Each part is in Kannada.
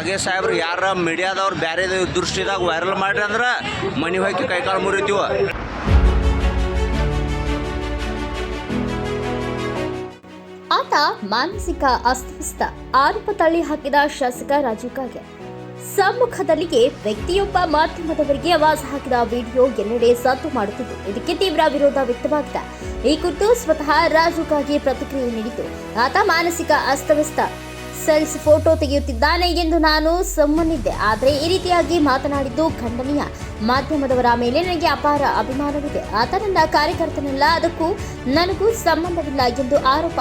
ನಾಗೇಶ್ ಸಾಹೇಬ್ರು, ಯಾರ ಮೀಡಿಯಾದವ್ರು ಬ್ಯಾರೆ ದೃಷ್ಟಿದಾಗ ವೈರಲ್ ಮಾಡ್ರಿ ಅಂದ್ರೆ ಮನೆ ಹೋಗಿ ಕೈಕಾಲು ಮುರಿತೀವ. ಆತ ಮಾನಸಿಕ ಅಸ್ತವ್ಯಸ್ತ ಆರೋಪ ತಳ್ಳಿ ಹಾಕಿದ ಶಾಸಕ ರಾಜೀವ್ ಕಾಗೆ. ಸಮ್ಮುಖದಲ್ಲಿಯೇ ವ್ಯಕ್ತಿಯೊಬ್ಬ ಮಾಧ್ಯಮದವರಿಗೆ ಆವಾಜ್ ಹಾಕಿದ ವಿಡಿಯೋ ಎಲ್ಲೆಡೆ ಸದ್ದು ಮಾಡುತ್ತಿದ್ದು, ಇದಕ್ಕೆ ತೀವ್ರ ವಿರೋಧ ವ್ಯಕ್ತವಾಗಿದೆ. ಈ ಕುರಿತು ಸ್ವತಃ ರಾಜು ಕಾಗೆ ಪ್ರತಿಕ್ರಿಯೆ ನೀಡಿದ್ದು, ಆತ ಮಾನಸಿಕ ಅಸ್ತವ್ಯಸ್ತ ಸೆಲ್ಸ್ ಫೋಟೋ ತೆಗೆಯುತ್ತಿದ್ದಾನೆ ಎಂದು ನಾನು ಸಮ್ಮನಿದ್ದೆ. ಆದರೆ ಈ ರೀತಿಯಾಗಿ ಮಾತನಾಡಿದ್ದು ಖಂಡನೀಯ. ಮಾಧ್ಯಮದವರ ಮೇಲೆ ನನಗೆ ಅಪಾರ ಅಭಿಮಾನವಿದೆ. ಆತನಿಂದ ಕಾರ್ಯಕರ್ತನಲ್ಲ, ಅದಕ್ಕೂ ನನಗೂ ಸಂಬಂಧವಿಲ್ಲ ಎಂದು ಆರೋಪ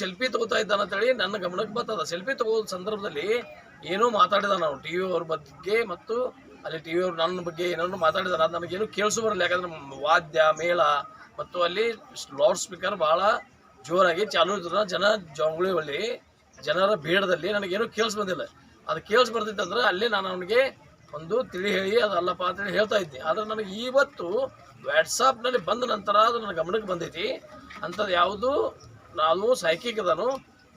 ಸೆಲ್ಫಿ ತಗೋತಾ ಇದ್ದಾನ ಅಂತೇಳಿ ನನ್ನ ಗಮನಕ್ಕೆ ಬರ್ತದ. ಸೆಲ್ಫಿ ತಗೋ ಸಂದರ್ಭದಲ್ಲಿ ಏನೋ ಮಾತಾಡಿದ ನಾವು ಟಿ ವಿ ಅವ್ರ ಬಗ್ಗೆ ಮತ್ತು ಅಲ್ಲಿ ಟಿ ವಿ ಅವ್ರು ನನ್ನ ಬಗ್ಗೆ ಏನನ್ನು ಮಾತಾಡಿದಾರೆ, ಅದು ನಮಗೇನು ಕೇಳಿಸು ಬರಲ್ಲ. ಯಾಕಂದ್ರೆ ವಾದ್ಯ, ಮೇಳ ಮತ್ತು ಅಲ್ಲಿ ಲೌಡ್ ಸ್ಪೀಕರ್ ಭಾಳ ಜೋರಾಗಿ ಚಾಲು ಇರ್ತದ. ಜನ ಜಂಗುಳಿ ಜನರ ಬೇಡದಲ್ಲಿ ನನಗೇನು ಕೇಳಿಸ್ ಬಂದಿಲ್ಲ. ಅದು ಕೇಳಿಸ್ ಬರ್ತಿತ್ತಂದ್ರೆ ಅಲ್ಲೇ ನಾನು ಅವನಿಗೆ ಒಂದು ತಿಳಿ ಹೇಳಿ ಅದಲ್ಲಪ್ಪ ಅಂತೇಳಿ ಹೇಳ್ತಾ ಇದ್ದೆ. ಆದರೆ ನನಗೆ ಇವತ್ತು ವ್ಯಾಟ್ಸಾಪ್ನಲ್ಲಿ ಬಂದ ನಂತರ ಅದು ನನ್ನ ಗಮನಕ್ಕೆ ಬಂದೈತಿ. ಅಂಥದ್ದು ಯಾವುದು ನಾನು ಸೈಕಿಕ್ ಅದನು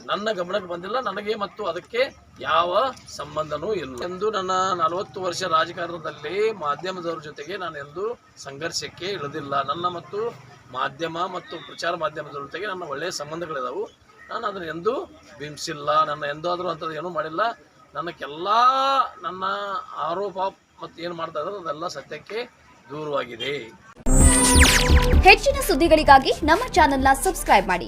ನನ್ನ ಗಮನಕ್ಕೆ ಬಂದಿಲ್ಲ, ನನಗೆ ಮತ್ತು ಅದಕ್ಕೆ ಯಾವ ಸಂಬಂಧನೂ ಇಲ್ಲ. ಎಂದು ನನ್ನ ನಲವತ್ತು ವರ್ಷ ರಾಜಕಾರಣದಲ್ಲಿ ಮಾಧ್ಯಮದವ್ರ ಜೊತೆಗೆ ನಾನು ಎಂದು ಸಂಘರ್ಷಕ್ಕೆ ಇಳಿದಿಲ್ಲ. ನನ್ನ ಮತ್ತು ಮಾಧ್ಯಮ ಮತ್ತು ಪ್ರಚಾರ ಮಾಧ್ಯಮದವ್ರ ಜೊತೆಗೆ ನನ್ನ ಒಳ್ಳೆಯ ಸಂಬಂಧಗಳಿದಾವು. ನಾನು ಅದನ್ನು ಎಂದೂ ಬಿಂಬಿಸಿಲ್ಲ. ನನ್ನ ಎಂದಾದರೂ ಅಂಥದ್ದು ಏನೂ ಮಾಡಿಲ್ಲ. ನನಗೆಲ್ಲ ನನ್ನ ಆರೋಪ ಮತ್ತು ಏನು ಮಾಡ್ತಾ ಇದ್ದಾರೆ ಅದೆಲ್ಲ ಸತ್ಯಕ್ಕೆ ದೂರವಾಗಿದೆ. ಹೆಚ್ಚಿನ ಸುದ್ದಿಗಳಿಗಾಗಿ ನಮ್ಮ ಚಾನೆಲ್ನ ಸಬ್ಸ್ಕ್ರೈಬ್ ಮಾಡಿ.